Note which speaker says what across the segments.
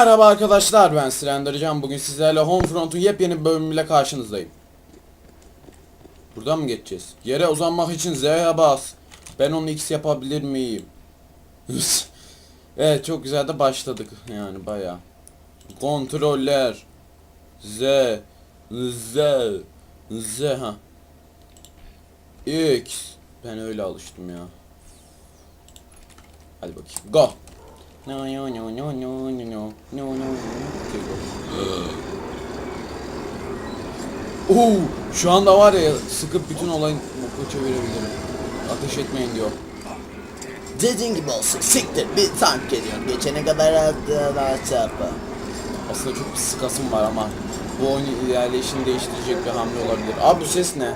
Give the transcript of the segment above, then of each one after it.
Speaker 1: Merhaba arkadaşlar ben Slendercan bugün sizlerle Homefront'un yepyeni bölümüyle karşınızdayım. Buradan mı geçeceğiz? Yere uzanmak için Z'ye bas. Ben onu X yapabilir miyim? evet çok güzel de başladık yani baya. Kontroller. Z. Z. Z ha. X. Ben öyle alıştım ya. Hadi bakayım. Go. No no no no no no no no no Okay, go. Oo, şu anda var ya sıkıp bütün olayın boku çevirebilirim. Ateş etmeyin diyor.
Speaker 2: Dediğin gibi olsun. Siktir bir tank geliyor. Geçene kadar attılar çarpı.
Speaker 1: Aslında çok bir sıkasım var ama bu oyunun ilerleyişini değiştirecek bir hamle olabilir. Abi bu ses ne?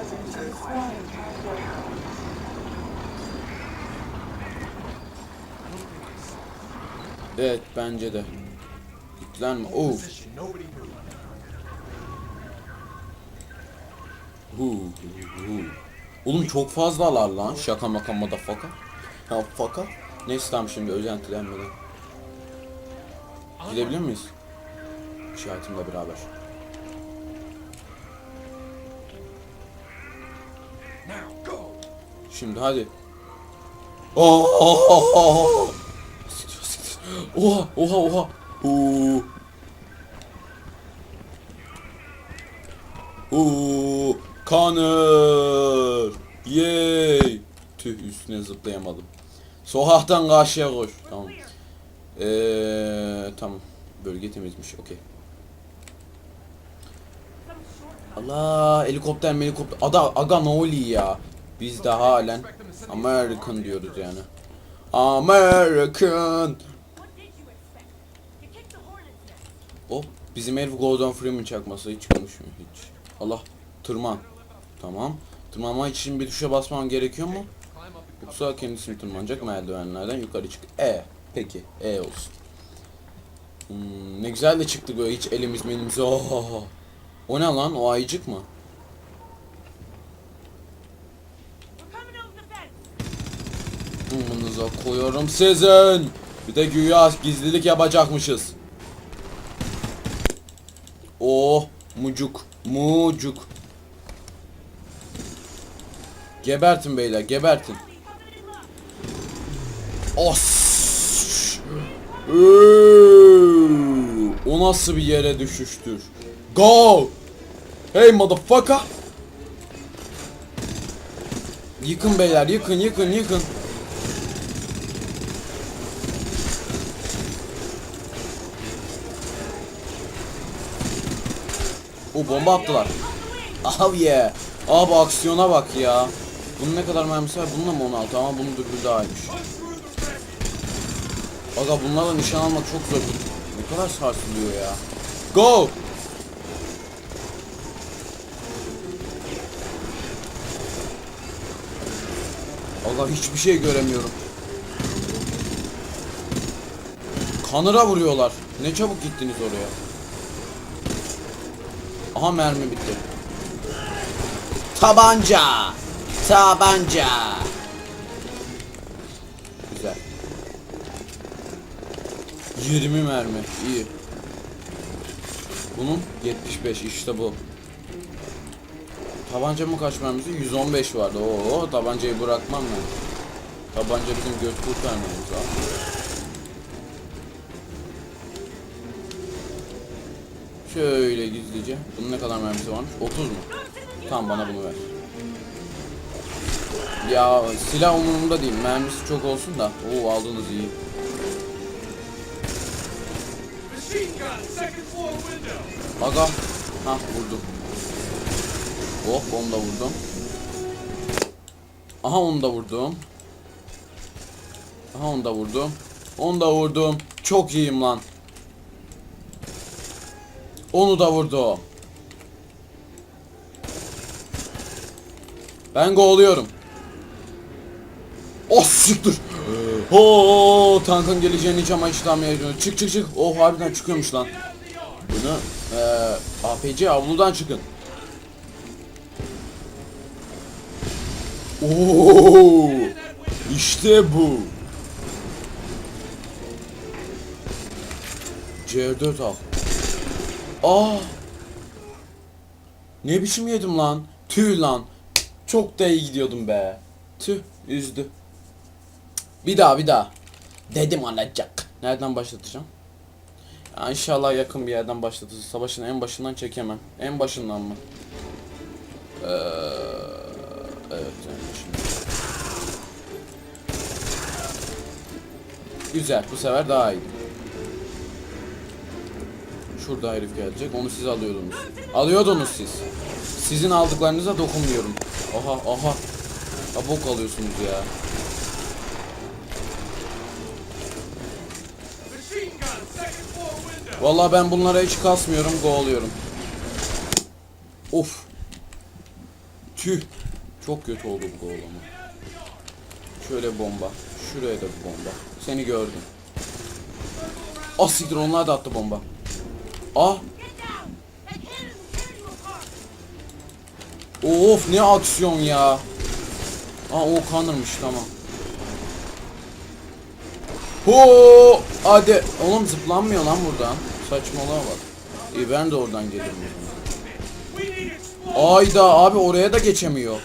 Speaker 1: Evet bence de. Yüklenme. Oo. Hu, hu. Oğlum çok fazlalar lan. Şaka maka motherfucker. Ha faka. Neyse tamam şimdi özentilenmeden. Gidebilir miyiz? İşaretimle beraber. Şimdi hadi. Oh! Oha oha oha. Oo. Oo, Kanır. Yey. Tüh üstüne zıplayamadım. Sokaktan karşıya koş. Tamam. Eee tamam. Bölge temizmiş. Okey. Allah helikopter helikopter. Ada aga ne oluyor ya? Biz de halen American diyoruz yani. American. Bizim herif Gordon Freeman çakması hiç konuşmuyor hiç. Allah tırman. Tamam. Tırmanma için bir tuşa basmam gerekiyor mu? Yoksa kendisi mi tırmanacak merdivenlerden yukarı çık. E. Peki. E olsun. Hmm, ne güzel de çıktı böyle hiç elimiz melimiz. Oh. O ne lan? O ayıcık mı? Umunuza koyuyorum sizin. Bir de güya gizlilik yapacakmışız. Oh mucuk mucuk. Gebertin beyler gebertin. Eee, O nasıl bir yere düşüştür? Go! Hey motherfucker! Yıkın beyler yıkın yıkın yıkın. Bomba attılar. Oh yeah. Abi aksiyona bak ya. Bunun ne kadar mermisi var? Bununla mı 16 ama bunun dürbü daha iyiymiş. Aga bunlarla nişan almak çok zor. Ne kadar sarsılıyor ya. Go! Allah hiçbir şey göremiyorum. Kanıra vuruyorlar. Ne çabuk gittiniz oraya. Aha mermi bitti.
Speaker 2: Tabanca. Tabanca.
Speaker 1: Güzel. 20 mermi. iyi. Bunun 75 işte bu. Tabancamın kaç mermisi? 115 vardı. Oo tabancayı bırakmam ben. Tabanca bizim göt kurtarmamız lazım. Şöyle gizlice. Bunun ne kadar mermisi varmış? 30 mu? Tamam bana bunu ver. Ya silah umurumda değil. Mermisi çok olsun da. Oo aldınız iyi. Aga. Ha vurdum. Oh onu da vurdum. Aha onu da vurdum. Aha onu da vurdum. Onu da vurdum. Çok iyiyim lan. Onu da vurdu. Ben go'luyorum. Oh siktir. Oo tankın geleceğini hiç ama hiç. Çık çık çık. Oh harbiden çıkıyormuş lan. Bunu eee APC avludan çıkın. Oo! İşte bu. C4 al. Aa. Ne biçim yedim lan? Tüh lan. Çok da iyi gidiyordum be. Tüh üzdü. Bir daha bir daha.
Speaker 2: Dedim alacak.
Speaker 1: Nereden başlatacağım? Ya inşallah yakın bir yerden başlatırız. Savaşın en başından çekemem. En başından mı? Ee, evet. Güzel. Bu sefer daha iyi. Şurada herif gelecek. Onu siz alıyordunuz. Alıyordunuz siz. Sizin aldıklarınıza dokunmuyorum. Aha aha. Ha alıyorsunuz ya. Vallahi ben bunlara hiç kasmıyorum, oluyorum. Of. Tüh. Çok kötü oldu bu golama. Şöyle bomba. Şuraya da bir bomba. Seni gördüm. Ah onlar da attı bomba. Ah. Of ne aksiyon ya. Aa o kanırmış tamam. Ho! Hadi. Oğlum zıplanmıyor lan buradan. Saçmalama bak. İyi ben de oradan gelirim. Ayda abi oraya da geçemiyor.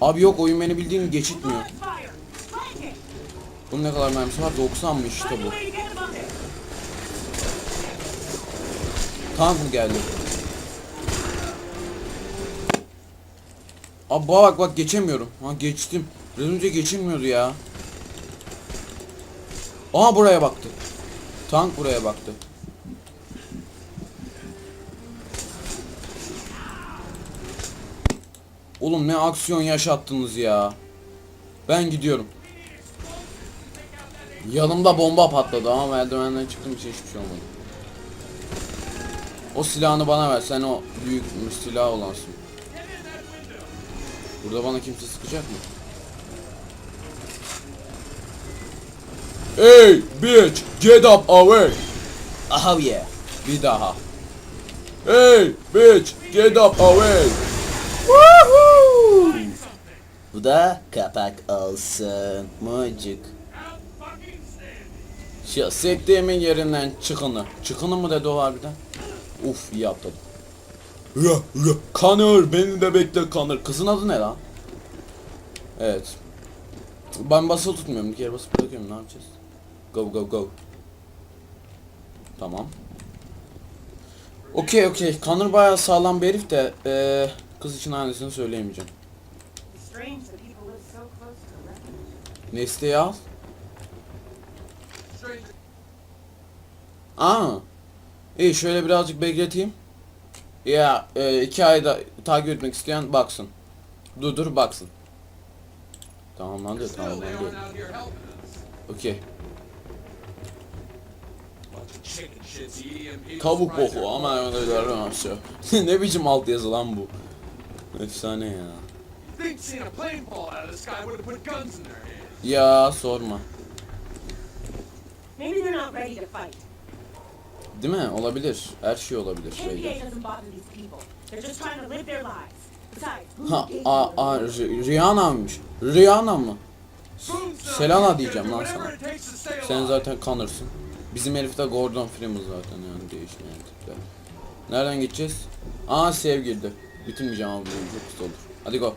Speaker 1: Abi yok oyun beni bildiğin geçitmiyor. Bunun ne kadar mermisi var? 90 mı işte bu.
Speaker 3: way to get him up there!
Speaker 1: Tank mı geldi? Abi bak bak geçemiyorum. Ha geçtim. Biraz önce geçilmiyordu ya. Aha buraya baktı. Tank buraya baktı. Oğlum ne aksiyon yaşattınız ya. Ben gidiyorum. Yanımda bomba patladı ama merdivenden çıktım için hiçbir şey olmadı. O silahını bana ver. Sen o büyük silah olansın. Burada bana kimse sıkacak mı? Hey bitch, get up away.
Speaker 2: Oh yeah.
Speaker 1: Bir daha. Hey bitch, get up away.
Speaker 2: Bu da kapak olsun. Mucuk.
Speaker 1: Şu sektiğimin yerinden çıkını. Çıkını mı dedi o harbiden? Uf iyi atladım. Kanır beni de bekle kanır. Kızın adı ne lan? Evet. Ben basılı tutmuyorum. Bir kere basıp bırakıyorum. Ne yapacağız? Go go go. Tamam. Okey okey. Kanır bayağı sağlam bir herif de eee, kız için annesini söyleyemeyeceğim. Nesli'yi al. Aa. İyi şöyle birazcık bekleteyim. Ya e, iki ayda takip etmek isteyen baksın. Dur dur baksın. Tamamlandı tamamlandı. Okey. Tavuk boku ama öyle aşağı. ne biçim alt yazı lan bu. Efsane ya. Ya sorma.
Speaker 3: Maybe they're not ready to fight.
Speaker 1: Değil mi? Olabilir. Her şey olabilir.
Speaker 3: Who
Speaker 1: Ha, a, a, Ri- Rihanna'ymış. Rihanna mı?
Speaker 4: Boomstone,
Speaker 1: Selena diyeceğim lan sana. Sen zaten kanırsın. Bizim herif de Gordon Freeman zaten yani değişmeyen tipler. Nereden gideceğiz? Aa sev girdi. Bitirmeyeceğim abi bunu çok kısa olur. Hadi go.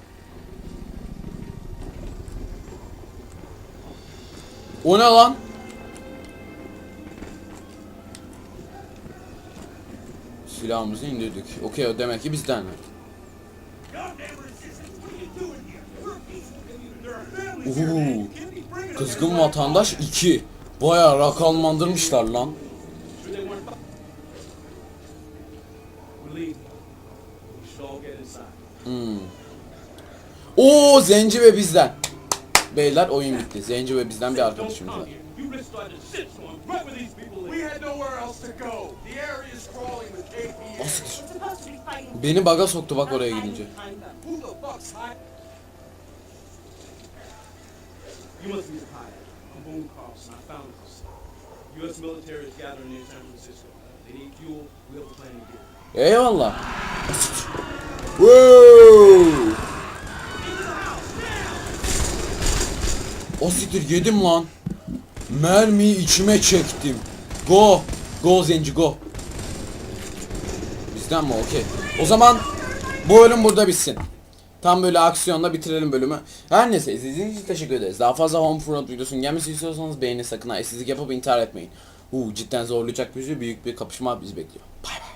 Speaker 1: O ne lan? Silahımızı indirdik. Okey o demek ki bizden. Uhu. Kızgın vatandaş 2. Baya rakalmandırmışlar lan. Hmm. Oo Zenci ve bizden. Beyler oyun bitti. Zenci ve bizden bir arkadaşımız var.
Speaker 4: Have a plan to get it.
Speaker 1: Eyvallah. Wow. O siktir yedim lan. Mermiyi içime çektim. Go. Go Zenci go. Cidden mi? Okey. O zaman bu bölüm burada bitsin. Tam böyle aksiyonla bitirelim bölümü. Her neyse izlediğiniz için teşekkür ederiz. Daha fazla Homefront videosunun gelmesi istiyorsanız beğeni sakın ha. Sizlik yapıp intihar etmeyin. Huu cidden zorlayacak bir bizi büyük bir kapışma bizi bekliyor. Bay bay.